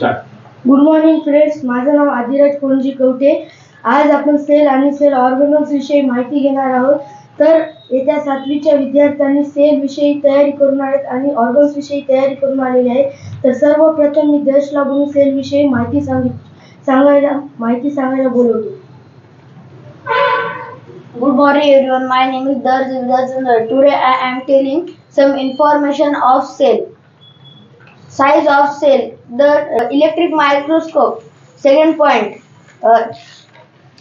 Start good morning friends माझं नाव आदिराज कोणजी कवटे आज आपण सेल आणि सेल ऑर्गनल्स विषयी माहिती घेणार आहोत तर येत्या सातवीच्या विद्यार्थ्यांनी सेल विषयी तयारी करून आहेत आणि ऑर्गन्स विषयी तयारी करून आलेले आहेत तर सर्वप्रथम मी देश लागून सेल विषयी माहिती सांगित सांगायला माहिती सांगायला बोलवतो Good morning everyone. My name is Vidyachandra. Today I am telling some information of cell. Size of cell. The uh, electric microscope. Second point. Uh,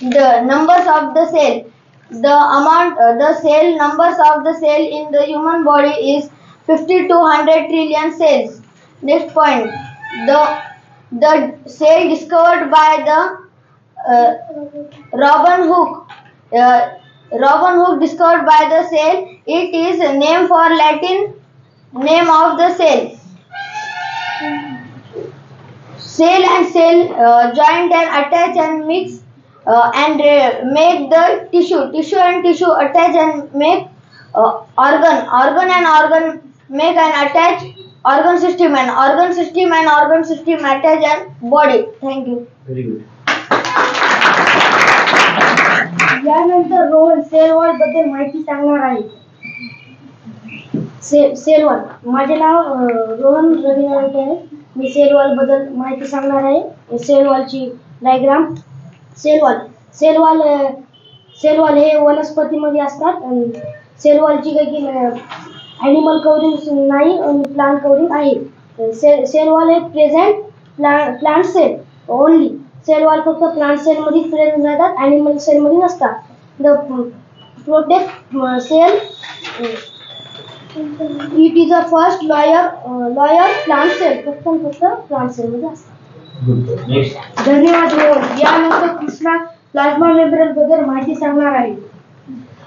the numbers of the cell. The amount, uh, the cell numbers of the cell in the human body is 50 to 100 trillion cells. Next point. The the cell discovered by the uh, Robin Hook. Uh, Robin Hook discovered by the cell. It is a name for Latin name of the cell. Cell and cell joint and attach and mix and make the tissue tissue and tissue attach and make organ organ and organ make and attach organ system and organ system and organ system attach and body thank you यानंतर Rohan sale वॉलबद्दल माहिती सांगणार आहे. Sale sale wall माझे नाव रोहन रवी नायक मी sale वॉलबद्दल माहिती सांगणार आहे. Cell वॉलची diagram cell wall cell wall cell wall हे वनस्पतीमध्ये असतात. सेल वॉलची काही ॲनिमल कवरिंग नाही आणि प्लांट कवरिंग आहे. से सेल वॉल हे present plant plant cell only cell wall फक्त प्लांट सेलमध्येच प्रेझेंट राहतात. ॲनिमल सेलमध्ये नसतात. The protect cell it is a first layer layer plant cell फक्त फक्त प्लांट सेलमध्ये असतात गुड नेक्स्ट धन्यवाद यानंतर कृष्णा प्लाझ्मा मेम्ब्रेन बद्दल माहिती सांगणार आहे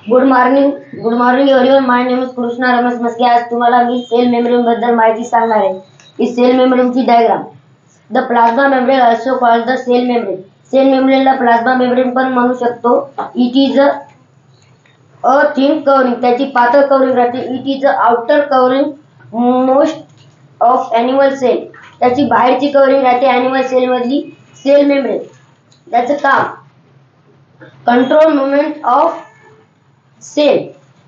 good morning good morning everyone my name is Krishna Ramesh Maske आज तुम्हाला मी सेल मेम्ब्रेन बद्दल माहिती सांगणार आहे. ही cell मेम्ब्रेनची diagram the plasma membrane also called the cell membrane cell मेम्ब्रेनला plasma membrane पण म्हणू शकतो. It is a thin covering त्याची पातळ कवरिंग राहते. It is a outer covering most of animal cell त्याची बाहेरची कवरिंग राहते ॲनिमल सेलमधली सेल मेम्ब्रेन त्याचं काम control movement of cell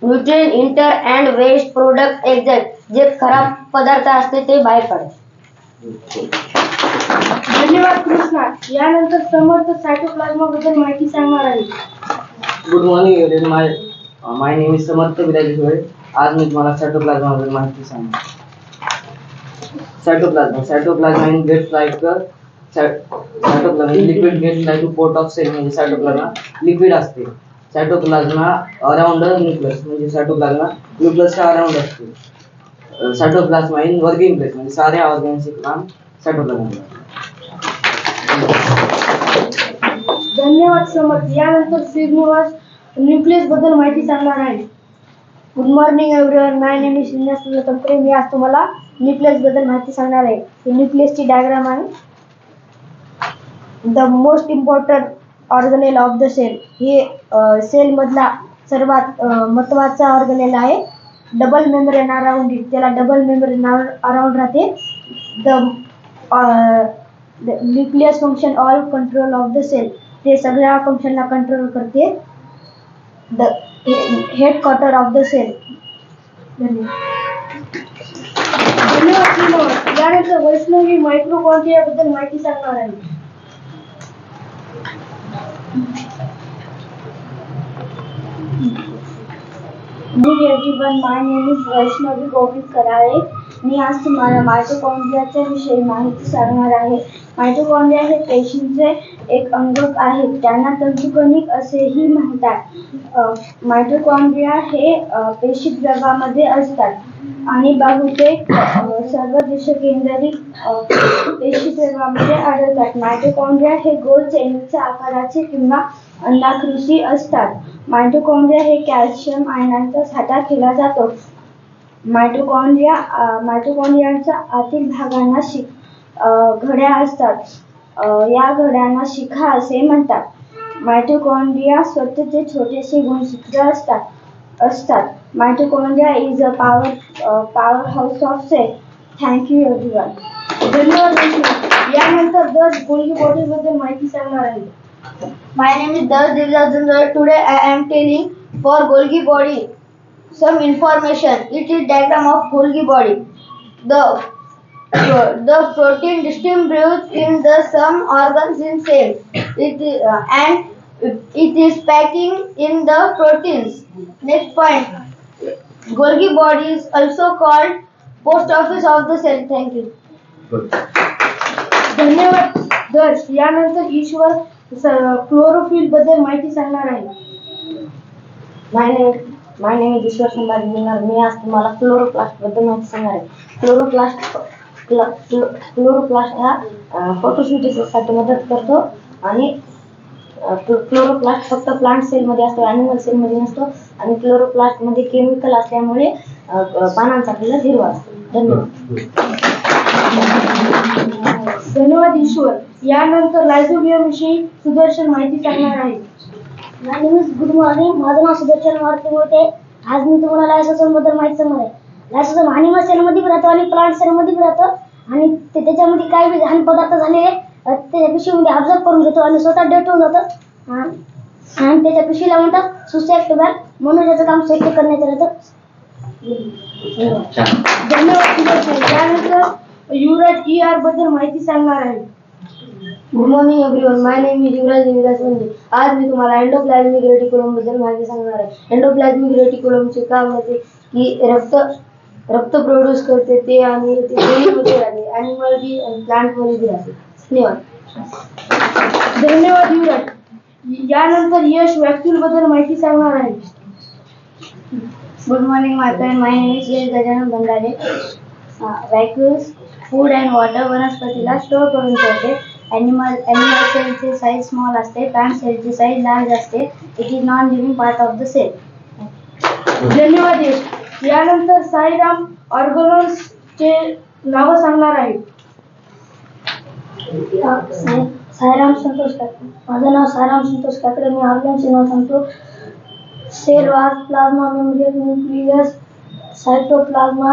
nutrient enter and waste product exact जे खराब पदार्थ असते ते बाहेर काढते धन्यवाद कृष्णा. यानंतर समर्थ सायटोप्लाझ्मा बद्दल माहिती सांगणार आहे. Good morning my my name is Samarth Viraji आज मी तुम्हाला सायटोप्लाझ्माबद्दल माहिती सांगणार. Cytoplasm cytoplasm in gets like cytoplasm liquid gets like to port of cell म्हणजे सायटोप्लाझ्मा लिक्विड असते. सायटोप्लाझ्मा अराउंड न्यूक्लस म्हणजे सायटोप्लाझ्मा न्यूक्लसच्या अराउंड असते. सायटोप्लाझ्मा इन वर्किंग प्लेस म्हणजे साऱ्या ऑर्गॅनिकचे काम सायटोप्लाझ्मा धन्यवाद समर्थ. यानंतर श्रीनिवास न्यूक्लियसबद्दल माहिती सांगणार आहे. Good morning everyone my name is Shrinivas Tantre मी आज तुम्हाला न्यूक्लियसबद्दल माहिती सांगणार आहे. ही न्यूक्लियसची डायग्राम आहे. The most important organelle of the cell हे सेल मधला सर्वात महत्त्वाचा ऑर्गनेल आहे. डबल मेम्ब्रेन अराउंड इट त्याला डबल मेम्ब्रेन अराउंड राहते. The nucleus function all control of the cell ते सगळ्या फंक्शनला कंट्रोल करते. The headquarter of the cell. धन्यवाद यानंतर वैष्णवी मायक्रोकॉन्ट्रिया बद्दल माहिती सांगणार आहे मी everyone my name is Vaishnavi Govind Karale मी आज तुम्हाला मायटोकॉन्ड्रियाच्या विषयी माहिती सांगणार आहे. मायटोकॉन्ड्रिया हे पेशींचे एक अंगक आहे त्यांना तंतुकणिक असेही म्हणतात. मायटोकॉन्ड्रिया हे पेशी द्रवामध्ये असतात. आणि बहुतेक अ, सर्व देशकेंद्रित पेशी द्रवामध्ये आढळतात. मायटोकॉन्ड्रिया हे गोल चेंडूच्या आकाराचे किंवा अंडाकृती असतात. मायटोकॉन्ड्रिया हे कॅल्शियम आयनांचा साठा केला जातो. मायटोकॉन्ड्रिया मायटोकॉन्ड्रियाच्या आतील भागांना शिक घड्या असतात. या घड्यांना शिखा असे म्हणतात. मायटोकॉन्ड्रिया स्वतःचे छोटेसे गुणसूत्र असतात असतात. Mitochondria is a power powerhouse of cell thank you everyone धन्यवाद यानंतर दस गोल्गी बॉडी बद्दल माहिती सांगणार आहे. My name is Das Devdasundar. Today I am telling for Golgi body some information it is diagram of Golgi body the the protein distributes in the some organs in cell. It is, uh, and it is packing in the proteins. Next point. Golgi body is also called post office of the cell. Thank you. धन्यवाद दर्श यानंतर ईश्वर chlorophyll बद्दल माहिती सांगणार आहे my name my name is Ishwar Sambhaji Minar मी आज तुम्हाला chloroplast बद्दल माहिती सांगणार आहे क्लोरोप्लास्ट क्लोरोप्लास्ट हा फोटोसिंथेसिससाठी मदत करतो आणि क्लोरोप्लास्ट फक्त प्लांट सेलमध्ये असतो ॲनिमल सेलमध्ये नसतो. आणि क्लोरोप्लास्टमध्ये केमिकल असल्यामुळे पानांचा कलर हिरवा असतो. धन्यवाद. धन्यवाद ईश्वर. यानंतर लायझोबियम विषयी सुदर्शन माहिती सांगणार आहे. गुड मॉर्निंग माझं नाव सुदर्शन मारुती होते आज मी तुम्हाला लायसोसोमबद्दल माहिती सांगणार आहे. लायसोसोम अॅनिमल सेलमध्ये पण राहतो आणि प्लांट सेलमध्ये पण राहतो. आणि ते त्याच्यामध्ये काही बी घाण पदार्थ झालेले अ, त्याच्या पिशवीमध्ये ऑब्झर्व करून घेतो आणि स्वतः डेट होऊन जातं. आणि त्याच्या पिशवीला म्हणतात सुसेक्ट बॅग म्हणून त्याचं काम सेक्ट करण्याचं राहतं. धन्यवाद सुदर्शन यानंतर युवराज ई आरबद्दल माहिती सांगणार आहे. Good morning everyone my name is Yuvraj Devidas म्हणजे आज मी तुम्हाला एंडोप्लाझमिक रेटिक्युलमबद्दल माहिती सांगणार आहे. एंडोप्लाझमिक रेटिक्युलमचे काम होते की रक्त रक्त प्रोड्यूस करते ते आणि ते डेलीमध्ये राहते ॲनिमल बी आणि प्लांटमध्ये बी राहते धन्यवाद. धन्यवाद युवराज. यानंतर यश वॅक्युलबद्दल माहिती सांगणार आहे. Good morning friend my name is Yash Gajanan Bhandare vacuoles food and water वनस्पतीला स्टोअर करून ठेवते ॲनिमल ॲनिमल सेलची साईज स्मॉल असते. प्लांट सेलची साईज लार्ज असते. It is non living part of the cell धन्यवाद यश. यानंतर साईराम ऑर्गनॉन्स चे नाव सांगणार आहे साई- साईराम संतोष काकडे माझं नाव साईराम संतोष काकडे मी ऑर्गनचे नाव सांगतो. Cell was plasma membrane nucleus cytoplasm.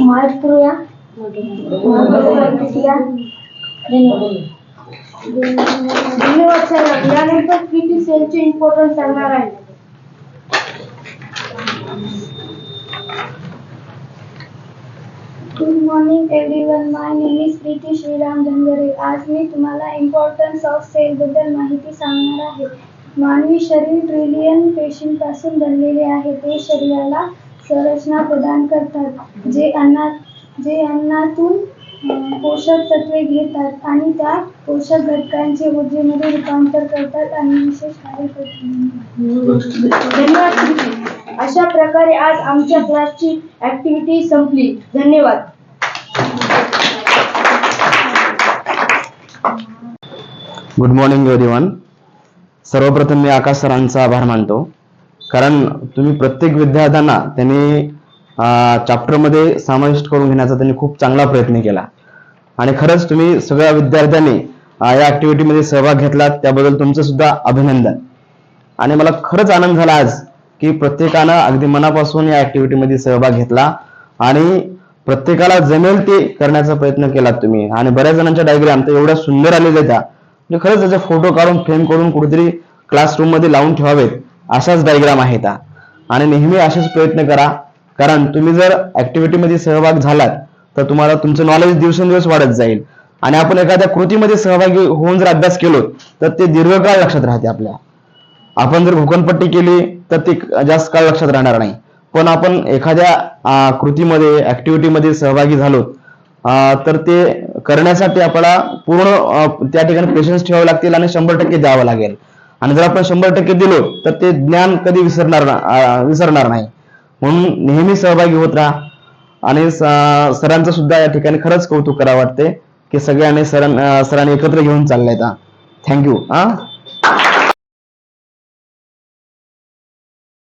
मायक्रोया धन्यवाद. साईराम. यानंतर किती सेलचे इम्पॉर्टन्स सांगणार आहे good morning everyone my name is Preeti Shriram Dhangare आज मी तुम्हाला इम्पॉर्टन्स ऑफ सेल बद्दल माहिती सांगणार आहे. मानवी शरीर ट्रिलियन पेशींपासून बनलेले आहे. ते शरीराला संरचना प्रदान करतात जे अन्नात जे अन्नातून पोषक तत्वे घेतात आणि त्या पोषक घटकांचे ऊर्जेमध्ये रूपांतर करतात आणि विशेष कार्य करतात. धन्यवाद. अशा प्रकारे आज आमच्या क्लासची ऍक्टिव्हिटी संपली. धन्यवाद. गुड मॉर्निंग एव्हरीवन सर्वप्रथम मी आकाश सरांचा आभार मानतो. कारण तुम्ही प्रत्येक विद्यार्थ्यांना त्यांनी चॅप्टरमध्ये समाविष्ट करून घेण्याचा त्यांनी खूप चांगला प्रयत्न केला. आणि खरंच तुम्ही सगळ्या विद्यार्थ्यांनी या ऍक्टिव्हिटीमध्ये सहभाग घेतला त्याबद्दल तुमचं सुद्धा अभिनंदन. आणि मला खरंच आनंद झाला आज की प्रत्येकानं अगदी मनापासून या ऍक्टिव्हिटीमध्ये सहभाग घेतला. आणि प्रत्येकाला जमेल ते करण्याचा प्रयत्न केला तुम्ही. आणि बऱ्याच जणांच्या डायग्राम तर एवढ्या सुंदर आलेल्या त्या म्हणजे खरंच त्याचे फोटो काढून फ्रेम करून कुठेतरी क्लासरूममध्ये लावून ठेवावेत. असाच डायग्राम आहेत त्या आणि नेहमी असेच प्रयत्न करा. कारण तुम्ही जर ऍक्टिव्हिटी मध्ये सहभाग झालात तर तुम्हाला तुमचं नॉलेज दिवसेंदिवस वाढत जाईल. आणि आपण एखाद्या कृतीमध्ये सहभागी होऊन जर अभ्यास केलो तर ते दीर्घकाळ लक्षात राहते आपल्या. आपण जर भूकंपट्टी केली तर ती जास्त काळ लक्षात राहणार नाही. पण आपण एखाद्या कृतीमध्ये ऍक्टिव्हिटीमध्ये सहभागी झालो तर ते करण्यासाठी आपल्याला पूर्ण त्या ठिकाणी पेशन्स ठेवावे लागतील आणि शंभर टक्के द्यावं लागेल. आणि जर आपण शंभर टक्के दिलो तर ते ज्ञान कधी विसरणार विसरणार नाही. म्हणून नेहमी सहभागी होत राहा. आणि सरांचं सुद्धा या ठिकाणी खरंच कौतुक करावं वाटते की सगळ्यांनी सरां सरांनी एकत्र घेऊन चाललंय थँक्यू हा